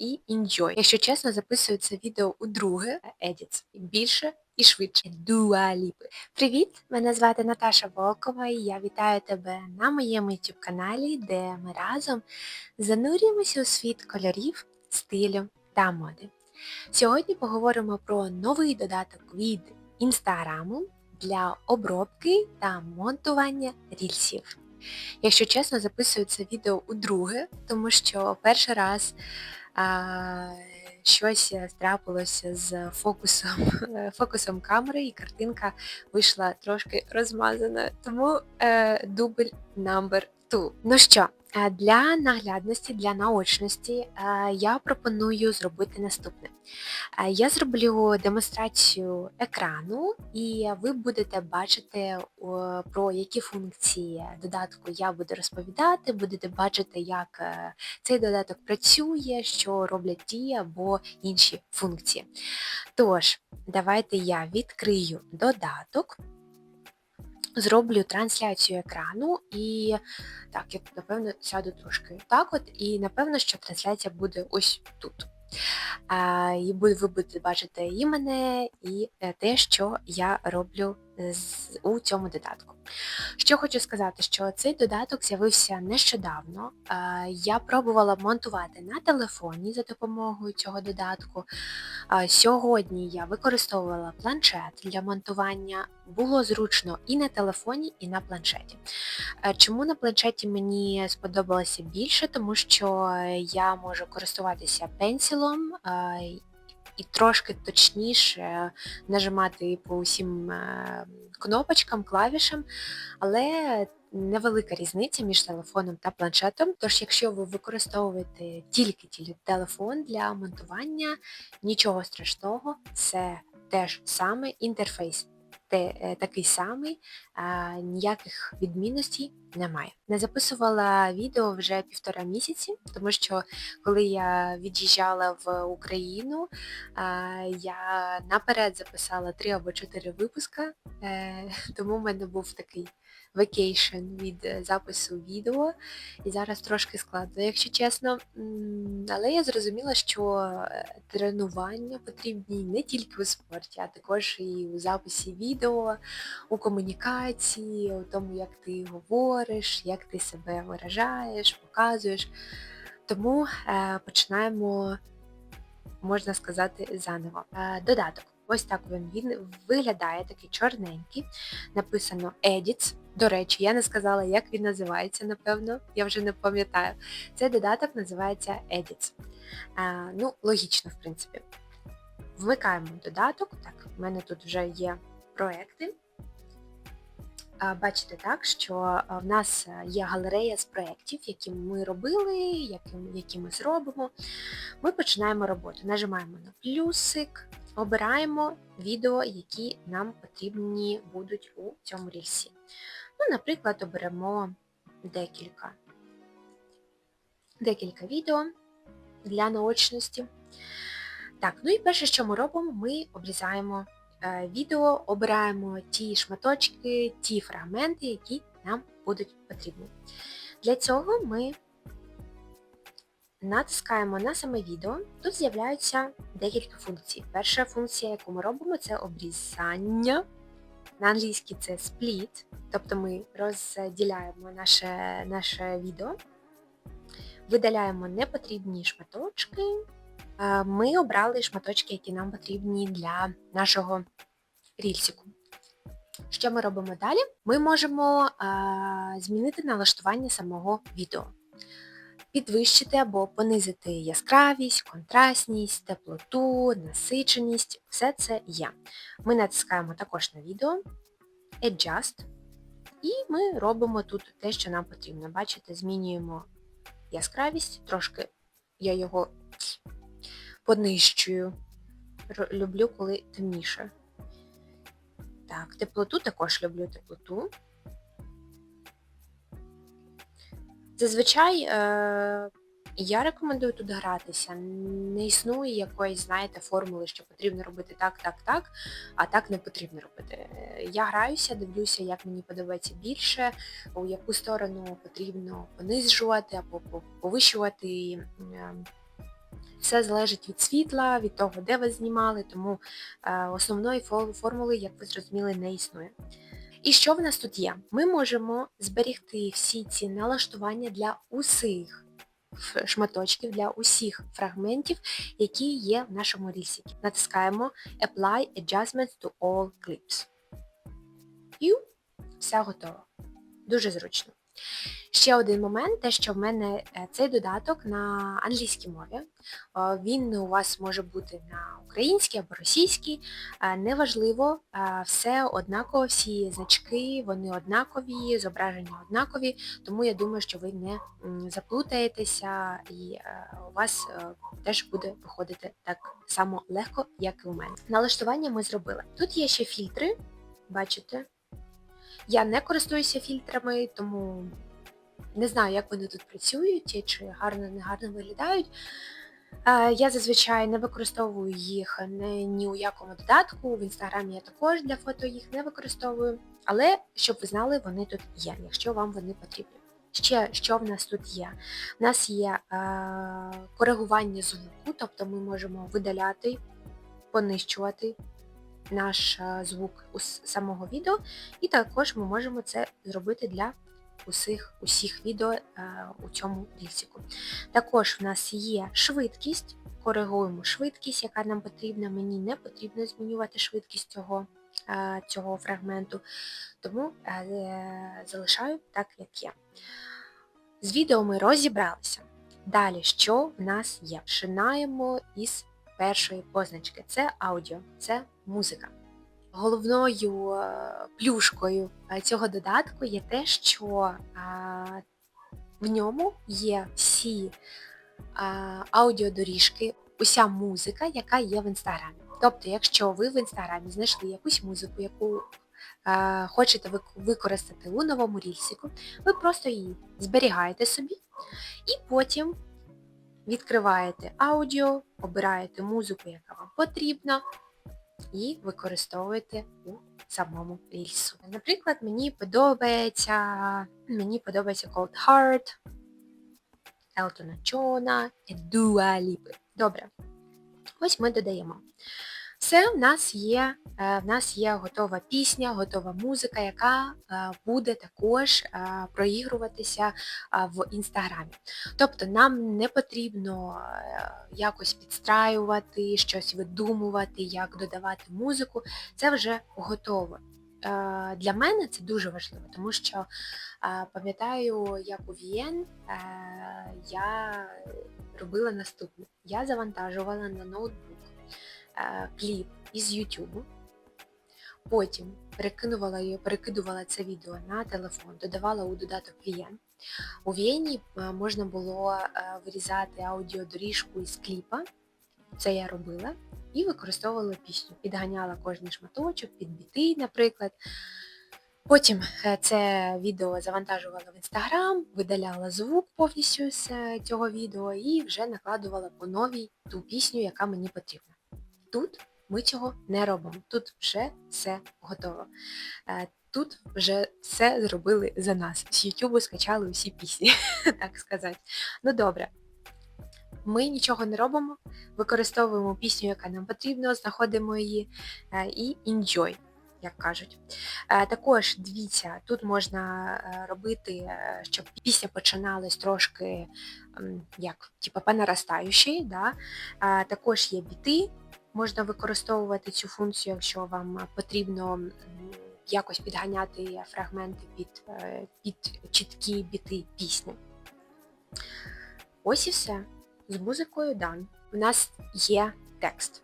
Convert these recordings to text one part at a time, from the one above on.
і enjoy. Якщо чесно, записую це відео у друге Edits. Більше і швидше. Lipa. Привіт! Мене звати Наташа Волкова і я вітаю тебе на моєму YouTube каналі, де ми разом занурюємося у світ кольорів, стилю та моди. Сьогодні поговоримо про новий додаток від інстаграму для обробки та монтування рільсів. Якщо чесно, записую це відео у друге, тому що перший раз щось трапилося з фокусом, фокусом камери і картинка вийшла трошки розмазана. Тому е, дубль number two. Ну що, для наглядності, для наочності е, я пропоную зробити наступне. Е, Я зроблю демонстрацію екрану, і ви будете бачити, про які функції додатку я буду розповідати, будете бачити, як е, цей додаток працює, що роблять ті або інші функції. Тож, давайте я відкрию додаток. Зроблю трансляцію екрану і так, я напевно сяду трошки так от, і напевно, що трансляція буде ось тут. І ви будете бачити і мене, і е, те, що я роблю у цьому додатку. Що хочу сказати, що цей додаток з'явився нещодавно. Я пробувала монтувати на телефоні за допомогою цього додатку. Сьогодні я використовувала планшет для монтування. Було зручно і на телефоні, і на планшеті. Е, Чому на планшеті мені сподобалося більше? Тому що я можу користуватися пенсілом е, і трошки точніше нажимати по усім е, кнопочкам, клавішам, але невелика різниця між телефоном та планшетом. Тож, якщо ви використовуєте тільки телефон для монтування, нічого страшного, це теж саме інтерфейс. Е, такий самий, ніяких відмінностей немає. Не записувала відео вже півтора місяці, тому що коли я від'їжджала в Україну, я наперед записала три або чотири випуска, е, тому в мене був такий векейшн від е, запису відео, і зараз трошки складно, якщо чесно. Але я зрозуміла, що е, тренування потрібні не тільки у спорті, а також і у записі відео, у комунікації, у тому, як ти говориш, як ти себе виражаєш, показуєш. Тому е, починаємо, можна сказати, заново. Додаток. Ось так він, він виглядає такий чорненький. Написано Edits. До речі, я не сказала, як він називається, напевно, я вже не пам'ятаю. Цей додаток називається Edits. Е, ну, логічно, в принципі. Вмикаємо додаток. Так, в мене тут вже є проекти. Бачите так, що в нас є галерея з проєктів, які ми робили, які, які ми зробимо. Ми починаємо роботу. Нажимаємо на плюсик, обираємо відео, які нам потрібні будуть у цьому рільсі. Ну, Наприклад, оберемо декілька, декілька відео для наочності. Так, ну і перше, що ми робимо, ми обрізаємо е, відео, обираємо ті шматочки, ті фрагменти, які нам будуть потрібні. Для цього ми натискаємо на саме відео. Тут з'являються декілька функцій. Перша функція, яку ми робимо, це обрізання. На англійській це split, тобто ми розділяємо наше, наше відео, видаляємо непотрібні шматочки, Е, ми обрали шматочки, які нам потрібні для нашого рільсику. Що ми робимо далі? Ми можемо е, змінити налаштування самого відео. Підвищити або понизити яскравість, контрастність, теплоту, насиченість. Все це є. Ми натискаємо також на відео, Adjust, і ми робимо тут те, що нам потрібно. Бачите, змінюємо яскравість, трошки я його понищую. Люблю, коли темніше. Так, теплоту також люблю теплоту. Зазвичай е, я рекомендую тут гратися. Не існує якоїсь, знаєте, формули, що потрібно робити так, так, так, а так не потрібно робити. Я граюся, дивлюся, як мені подобається більше, у яку сторону потрібно понижувати або повищувати е, Все залежить від світла, від того, де ви знімали, тому е, основної формули, як ви зрозуміли, не існує. І що в нас тут є? Ми можемо зберігти всі ці налаштування для усіх шматочків, для усіх фрагментів, які є в нашому рісікі. Натискаємо Apply Adjustments to all clips. І все готово. Дуже зручно. Ще один момент, те, що в мене е, цей додаток на англійській мові. Він у вас може бути на українській або російській. Неважливо, все однаково, всі значки, вони однакові, зображення однакові, тому я думаю, що ви не заплутаєтеся і е, у вас е, теж буде виходити так само легко, як і у мене. Налаштування ми зробили. Тут є ще фільтри, бачите? Я не користуюся фільтрами, тому не знаю, як вони тут працюють, чи гарно не гарно виглядають. Я зазвичай не використовую їх ні у якому додатку, в інстаграмі я також для фото їх не використовую, але щоб ви знали, вони тут є, якщо вам вони потрібні. Ще що в нас тут є? У нас є е, коригування звуку, тобто ми можемо видаляти, понищувати наш звук з самого відео, і також ми можемо це зробити для усіх усіх відео у цьому рільсіку. Також в нас є швидкість, коригуємо швидкість, яка нам потрібна. Мені не потрібно змінювати швидкість цього цього фрагменту, тому е, залишаю так, як є. З відео ми розібралися. Далі, що в нас є? Починаємо із першої позначки. Це аудіо, це музика. Головною е, плюшкою е, цього додатку є те, що в ньому є всі аудіодоріжки, уся музика, яка є в інстаграмі. Тобто, якщо ви в інстаграмі знайшли якусь музику, яку хочете використати у новому рільсіку, ви просто її зберігаєте собі і потім відкриваєте аудіо, обираєте музику, яка вам потрібна, і використовуєте у самому рільсу. Наприклад, мені подобається мені подобається Cold Heart, Елтона Джона Dua Lipa. Добре. Ось ми додаємо. Все, в нас є е, в нас є готова пісня, готова музика, яка е, буде також е, проігруватися в інстаграмі. Тобто нам не потрібно якось підстраювати, щось видумувати, як додавати музику. Це вже готово. Для мене це дуже важливо, тому що пам'ятаю, як у Вієн я робила наступне. Я завантажувала на ноутбук кліп із YouTube. Потім перекидувала перекидувала це відео на телефон, додавала у додаток VN. У VN можна було вирізати аудіодоріжку із кліпа, це я робила, і використовувала пісню. Підганяла кожний шматочок, під біти, наприклад. Потім е, це відео завантажувала в інстаграм, видаляла звук повністю з е, цього відео і вже накладувала по новій ту пісню, яка мені потрібна. Тут ми цього не робимо. Тут вже все готово. Е, тут вже все зробили за нас. З Ютубу скачали усі пісні, так сказати. Ну добре. Ми нічого не робимо, використовуємо пісню, яка нам потрібна, знаходимо її е, і enjoy, як кажуть. Е, також, дивіться, тут можна робити, щоб пісня починалась трошки як, типу, по. Да? Також є біти, Можна використовувати цю функцію, якщо вам потрібно якось підганяти фрагменти під, е, під чіткі біти пісні. Ось і все. З музикою дан. У нас є текст.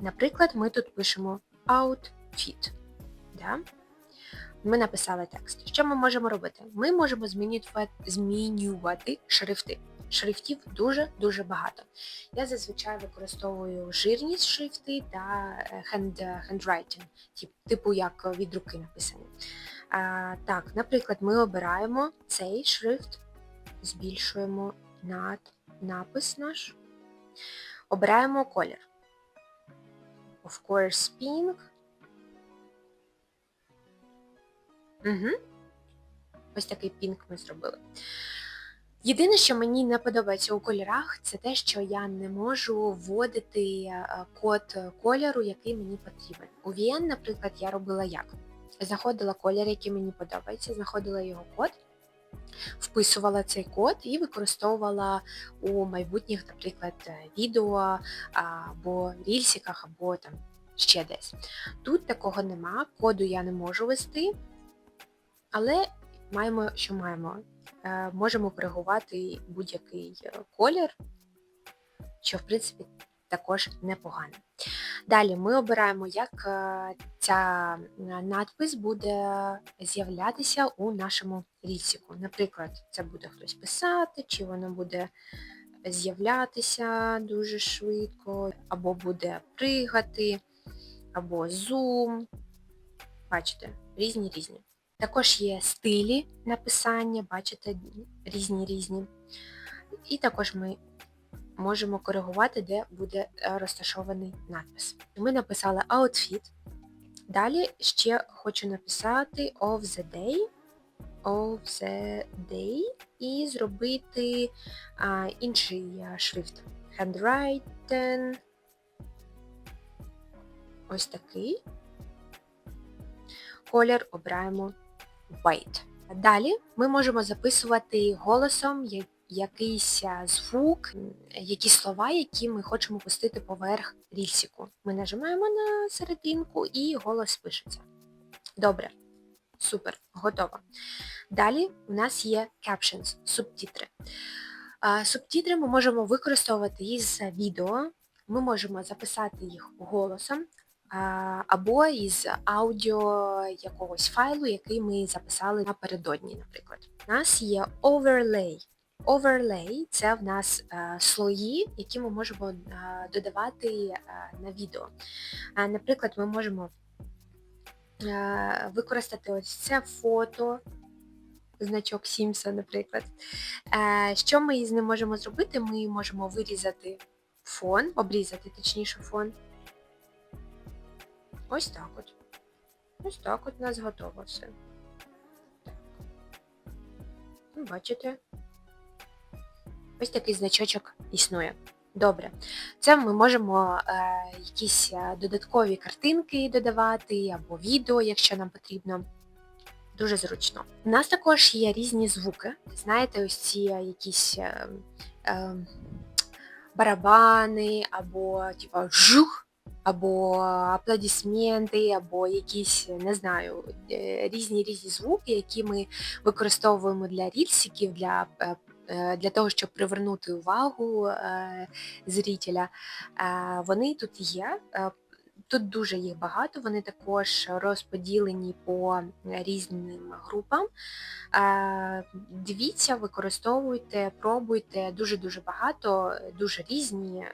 Наприклад, ми тут пишемо outfit. Да? Ми написали текст. Що ми можемо робити? Ми можемо змінювати шрифти шрифтів дуже-дуже багато. Я зазвичай використовую жирні шрифти та е, hand, handwriting, типу як від руки написані. А, Так, наприклад, ми обираємо цей шрифт, збільшуємо над напис наш, обираємо колір. Of course, pink. Угу. Ось такий пінк ми зробили. Єдине, що мені не подобається у кольорах, це те, що я не можу вводити е, код кольору, який мені потрібен. У VN, наприклад, я робила як? Знаходила колір, який мені подобається, знаходила його код, вписувала цей код і використовувала у майбутніх, наприклад, відео або рільсиках, або там ще десь. Тут такого нема, коду я не можу вести, але маємо, що маємо. Е, можемо коригувати будь-який е, колір, що в принципі також непогано. Далі ми обираємо, як е, ця надпис буде з'являтися у нашому рільсіку. Наприклад, це буде хтось писати, чи воно буде з'являтися дуже швидко, або буде пригати, або зум. Бачите, різні різні. Також є стилі написання, бачите, різні різні. І також ми можемо коригувати, де буде е, розташований надпис. Ми написали outfit. Далі ще хочу написати of the day, of the day і зробити а, інший е, шрифт. Handwritten. Ось такий. Колір обираємо white. Далі ми можемо записувати голосом якийсь звук, якісь слова, які ми хочемо пустити поверх рільсіку. Ми нажимаємо на серединку і голос пишеться. Добре. Супер, готово. Далі у нас є captions, субтитри. Субтитри ми можемо використовувати із відео, ми можемо записати їх голосом, або із аудіо якогось файлу, який ми записали напередодні, наприклад. У нас є overlay. Overlay це в нас е, слої, які ми можемо е, додавати е, на відео. Наприклад, ми можемо використати ось це фото, значок Сімса, наприклад. Що ми із ним можемо зробити? Ми можемо вирізати фон, обрізати, точніше, фон. Ось так от. Ось так от у нас готово все. Так. Ну, бачите? Ось такий значочок існує. Добре. Це ми можемо е, якісь е, додаткові картинки додавати, або відео, якщо нам потрібно. Дуже зручно. У нас також є різні звуки. Знаєте, ось ці якісь е, е, барабани, або типу, жух або аплодисменти, або якісь, не знаю, е, різні різні звуки, які ми використовуємо для рільсиків, для е, е, для того, щоб привернути увагу зрителя. Вони тут є. Тут дуже їх багато, вони також розподілені по різним групам. Дивіться, використовуйте, пробуйте, дуже-дуже багато, дуже різні.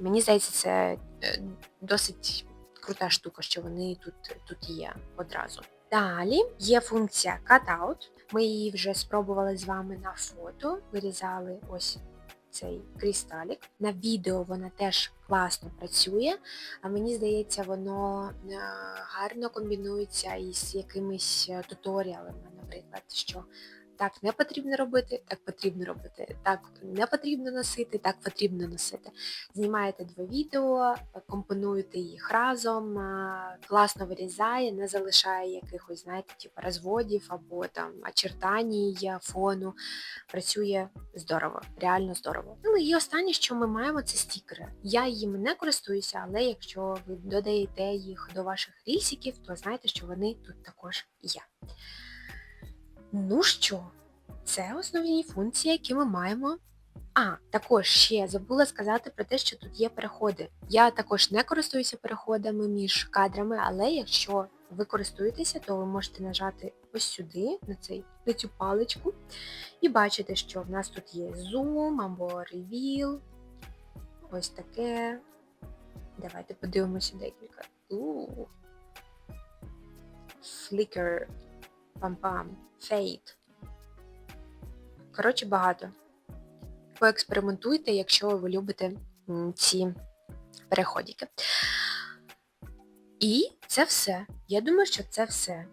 Мені здається, це е, досить крута штука, що вони тут тут є одразу. Далі є функція Cutout. Ми її вже спробували з вами на фото, вирізали ось цей кристалік. На відео вона теж класно працює, а мені здається, воно е, гарно комбінується із якимись е, туторіалами, наприклад, що так не потрібно робити, так потрібно робити. Так не потрібно носити, так потрібно носити. Знімаєте два відео, компонуєте їх разом, класно вирізає, не залишає якихось, знаєте, типу розводів або там очертаній фону. Працює здорово, реально здорово. Ну і останнє, що ми маємо, це стікери. Я їм не користуюся, але якщо ви додаєте їх до ваших рільсиків, то знаєте, що вони тут також є. Ну що, це основні функції, які ми маємо. А, також ще забула сказати про те, що тут є переходи. Я також не користуюся переходами між кадрами, але якщо ви користуєтеся, то ви можете нажати ось сюди, на цей, на цю паличку, і бачите, що в нас тут є зум або reveal. Ось таке. Давайте подивимося декілька. Flicker. Пам-пам. Fade. Коротше, багато. Поекспериментуйте, якщо ви любите ці переходики. І це все. Я думаю, що це все.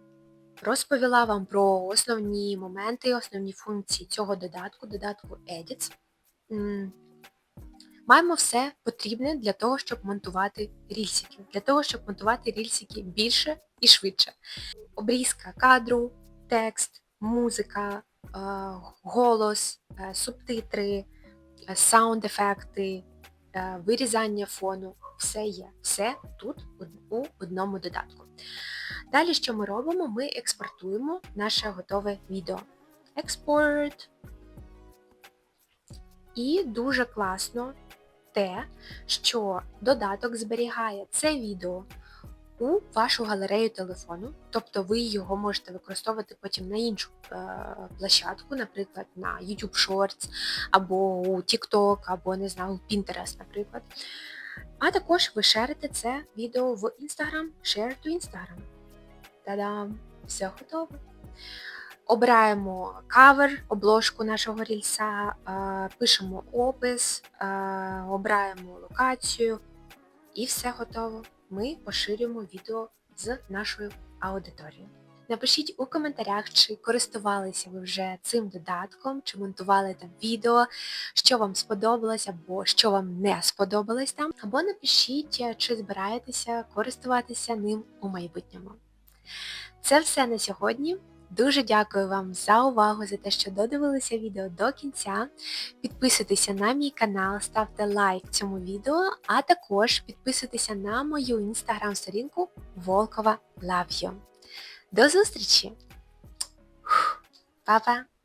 розповіла вам про основні моменти, основні функції цього додатку, додатку Edits. Маємо все потрібне для того, щоб монтувати рільсики. Для того, щоб монтувати рільсики більше і швидше. Обрізка кадру, текст, музика, е, голос, е, субтитри, е, саунд-ефекти, вирізання фону. Все є. Все тут у одному додатку. Далі, що ми робимо? Ми експортуємо наше готове відео. Експорт. І дуже класно те, що додаток зберігає це відео у вашу галерею телефону, тобто ви його можете використовувати потім на іншу е, площадку, наприклад, на YouTube Shorts, або у TikTok, або не знаю, у Pinterest, наприклад. А також ви шерите це відео в Instagram, share to Instagram. Та-дам! Все готово. Обираємо кавер, обложку нашого рільса, е, пишемо опис, е, обираємо локацію і все готово. Ми поширюємо відео з нашою аудиторією. Напишіть у коментарях, чи користувалися ви вже цим додатком, чи монтували там відео, що вам сподобалось або що вам не сподобалось там. Або напишіть, чи збираєтеся користуватися ним у майбутньому. Це все на сьогодні. Дуже дякую вам за увагу, за те, що додивилися відео до кінця. Підписуйтеся на мій канал, ставте лайк цьому відео, а також підписуйтеся на мою інстаграм-сторінку Волкова Love You. До зустрічі! Па-па!